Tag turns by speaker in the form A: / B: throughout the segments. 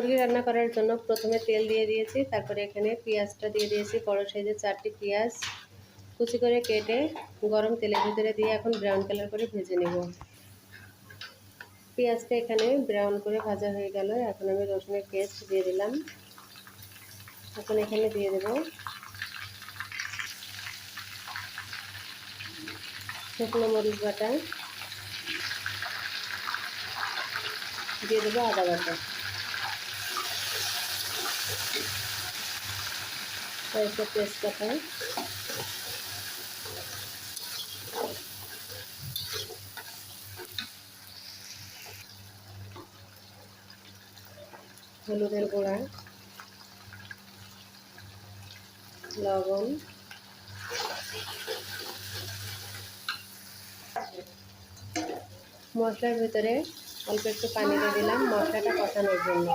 A: মুরগি রান্না করার জন্য প্রথমে তেল দিয়ে দিয়েছি, তারপরে এখানে পেঁয়াজটা দিয়ে দিয়েছি, বড় সাইজের চারটি পেঁয়াজ। কুচি করে কেটে গরম তেলের ভিতরে দিয়ে এখন ব্রাউন কালার করে ভেজে নেব। পেঁয়াজটা এখানে ব্রাউন করে ভাজা হয়ে গেল, এখন আমি রসুনের পেস্ট দিয়ে দিলাম। এখন এখানে দিয়ে দেব শুকনো মরিচ বাটা। দিয়ে দেবো আদা বাটা। কয়েকটা তেজপাতা হলুদের গুঁড়া, লবণ, মশলার ভিতরে অল্প একটু পানি দিয়ে দিলাম মশলাটা কষানোর জন্য।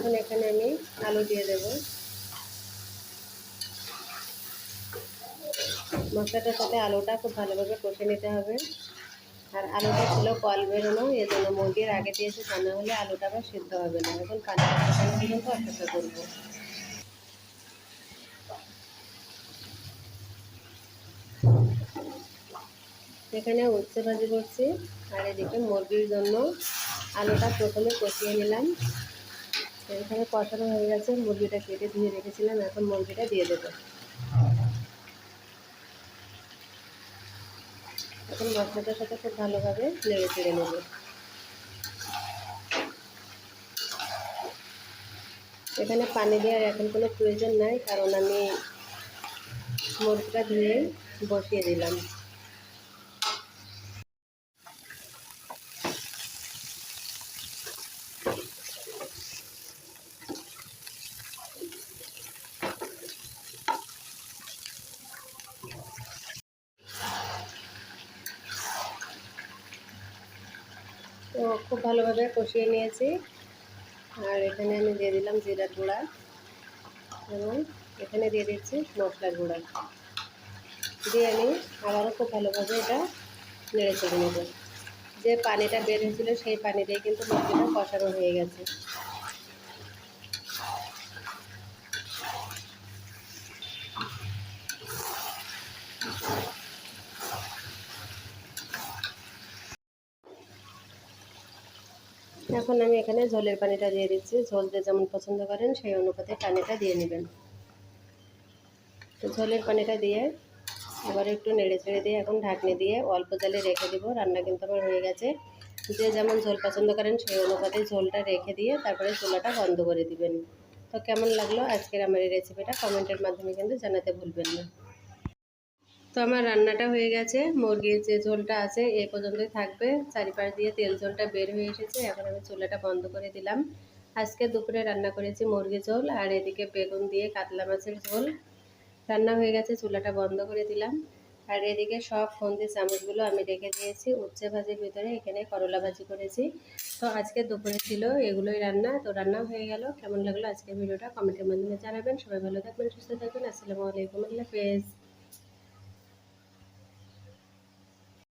A: এখন এখানে আমি আলু দিয়ে দেব। মশলাটার সাথে আলুটা খুব ভালোভাবে কষে নিতে হবে। আর আলুটা ছিল কল বেরোনো, এই জন্য মুরগির আগে দিয়েছে, তা না হলে আলুটা আবার সিদ্ধ হবে না। এখন পানিটা পর্যন্ত অপেক্ষা করব। এখানে উচ্ছে ভাজি করছি। আর এদিকে মুরগির জন্য আলুটা প্রথমে কষিয়ে নিলাম। এখানে কষানো হয়ে গেছে, মুরগিটা কেটে ধুয়ে রেখেছিলাম, এখন মুরগিটা দিয়ে দেবো। এখন মশলাটার সাথে খুব ভালোভাবে নেড়ে চেড়ে নেব। এখানে পানি দেওয়ার এখন কোনো প্রয়োজন নাই, কারণ আমি মুরগিটা ধুয়ে বসিয়ে দিলাম। তো খুব ভালোভাবে কষিয়ে নিয়েছি। আর এখানে আমি দিয়ে দিলাম জিরার গুঁড়া এবং এখানে দিয়ে দিচ্ছি মশলার গুঁড়া। দিয়ে আমি আবারও খুব ভালোভাবে এটা নেড়ে চেড়ে নেব। যে পানিটা বের হয়েছিল সেই পানি দিয়ে কিন্তু মশলাটা কষানো হয়ে গেছে। এখন আমি এখানে ঝোলের পানিটা দিয়ে দিচ্ছি। ঝোল যে যেমন পছন্দ করেন, সেই অনুপাতে পানিটা দিয়ে নেবেন। তো ঝোলের পানিটা দিয়ে আবার একটু নেড়ে ছেড়ে দিয়ে এখন ঢাকনি দিয়ে অল্প জালে রেখে দিব। রান্না কিন্তু আমার হয়ে গেছে। যে যেমন ঝোল পছন্দ করেন, সেই অনুপাতে ঝোলটা রেখে দিয়ে তারপরে চুলাটা বন্ধ করে দিবেন। তো কেমন লাগল আজকের আমার এই রেসিপিটা কমেন্টের মাধ্যমে কিন্তু জানাতে ভুলবেন না। তো আমার রান্নাটা হয়ে গেছে, মুরগির যে ঝোলটা আছে এ পর্যন্তই থাকবে। চারিপাশ দিয়ে তেল ঝোলটা বের হয়ে এসেছে, এখন আমি চুলাটা বন্ধ করে দিলাম। আজকে দুপুরে রান্না করেছি মুরগি ঝোল আর এদিকে বেগুন দিয়ে কাতলা মাছের ঝোল। রান্না হয়ে গেছে, চুলাটা বন্ধ করে দিলাম। আর এদিকে সব ফন্দি চামচগুলো আমি রেখে দিয়েছি, উচ্ছে ভাজির ভিতরে এখানে করলা ভাজি করেছি। তো আজকে দুপুরে ছিল এগুলোই রান্না, তো রান্না হয়ে গেল। কেমন লাগল আজকে ভিডিওটা কমেন্টের মাধ্যমে জানাবেন। সবাই ভালো থাকবেন, সুস্থ থাকবেন। আসসালামু আলাইকুম, আল্লাহ হাফেজ।